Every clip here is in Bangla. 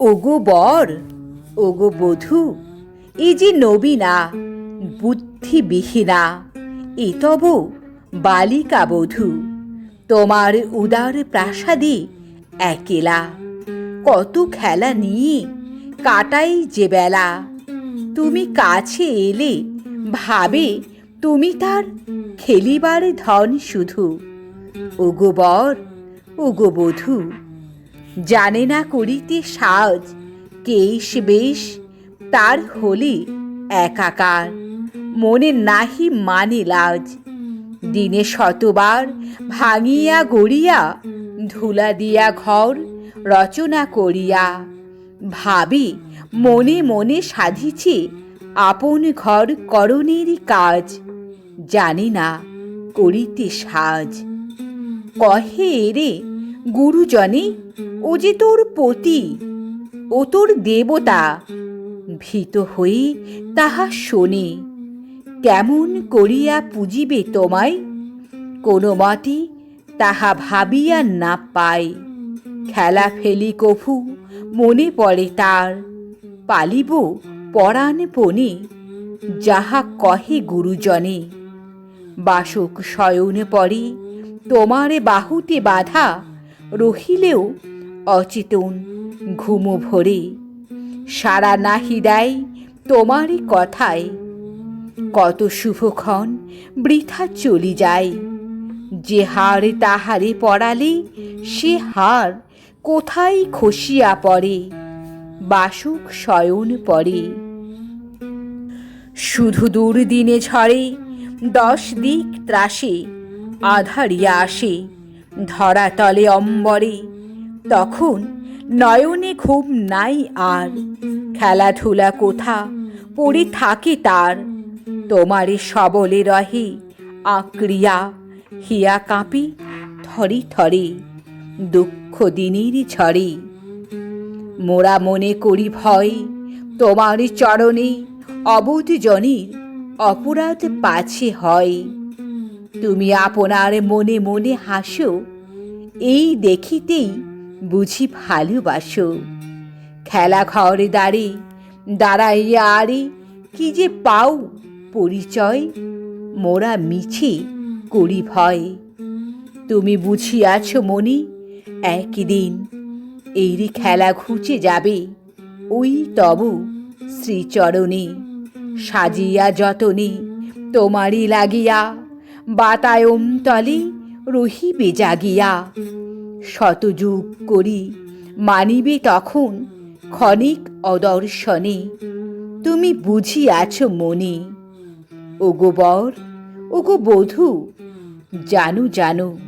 ওগো বর, ওগো বধূ, এ যে নবীনা, বুদ্ধিবিহীনা, এ তব বালিকা বধূ, তোমার উদার প্রাসাদে একেলা। কত খেলা নিয়ে কাটাই যে বেলা, তুমি কাছে এলে ভাবে তুমি তার খেলিবার ধন শুধু। ওগো বর, ওগো বধূ জানে না করিতে সাজ কেশ বেশ, তার হলে একাকার, মনে নাহি মানে লাজ। দিনে শতবার ভাঙিয়া গড়িয়া, ধুলা দিয়া ঘর রচনা করিয়া, ভাবি মনে মনে সাধিছে আপন ঘর করণেরই কাজ, জানি না করিতে সাজ। কহে এরে গুরুজনে, ও যে তোর পতি, ও তোর দেবতা, ভীত হয়ে তাহা শোনে। কেমন করিয়া পুজিবে তোমায়, কোনো মতে তাহা ভাবিয়া না পায়। খেলা ফেলি কভু, মনে পড়ে তার। পালিব পরাণ পণে যাহা কহে গুরুজনে। বাসক শয়ন পরে তোমারে বাহুতে বাধা রহিলেও অচেতন, ঘুমো ভরে। সারা নাহি দেয় তোমারই কথায়। কত শুভক্ষণ বৃথা চলি যায়। যে হার তাহারে পড়ালে, সে হার কোথায় খসিয়া পড়ে? বাসুক শয়ন পড়ে শুধু দুর্দিনে ঝরে দশ দিক ত্রাসে আধারিয়া আসে। ধরাতলে অম্বরে। তখন নয়নে ঘুম নাই আর। খেলাধুলা কোথা? পড়ে থাকে তার। তোমারে সবলে রহে আঁকড়িয়া হিয়া কাঁপি থরে থরে দুঃখ দিনের ঝরে মোরা মনে করি ভয়, তোমার চরণে অবোধ জনের অপরাধ পাছে হয়। তুমি আপনার মনে মনে হাসো এই দেখিতেই বুঝি ভালোবাসো। খেলা ঘরে দাঁড়ে দাঁড়াইয়া আরে, কি যে পাও পরিচয়, মোরা মিছে করি ভয়। তুমি বুঝিয়াছ মনি, একদিন এইরি খেলা ঘুচে যাবে, ওই তব শ্রীচরণে। সাজিয়া যতনে তোমারই লাগিয়া বাতায়ম তলে রহিবে জাগিয়া। শতযুগ করি মানিবে তখন ক্ষণিক অদর্শনে। তুমি বুঝিয়াছ মনে ও ওগো বর, ওগো বধূ, জানু জানু,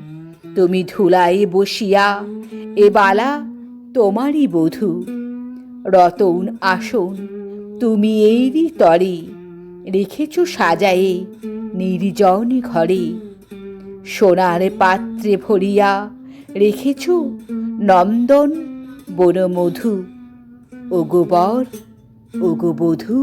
তুমি ধুলায় বসিয়া এ বালা তোমারই বধূ। রতন আসন, তুমি এরই তরে, রেখেছ সাজায়ে নির্জন ঘরে। সোনার পাত্রে ভরিয়া রেখেছ নন্দন বনমধু ওগো বর ওগো বধূ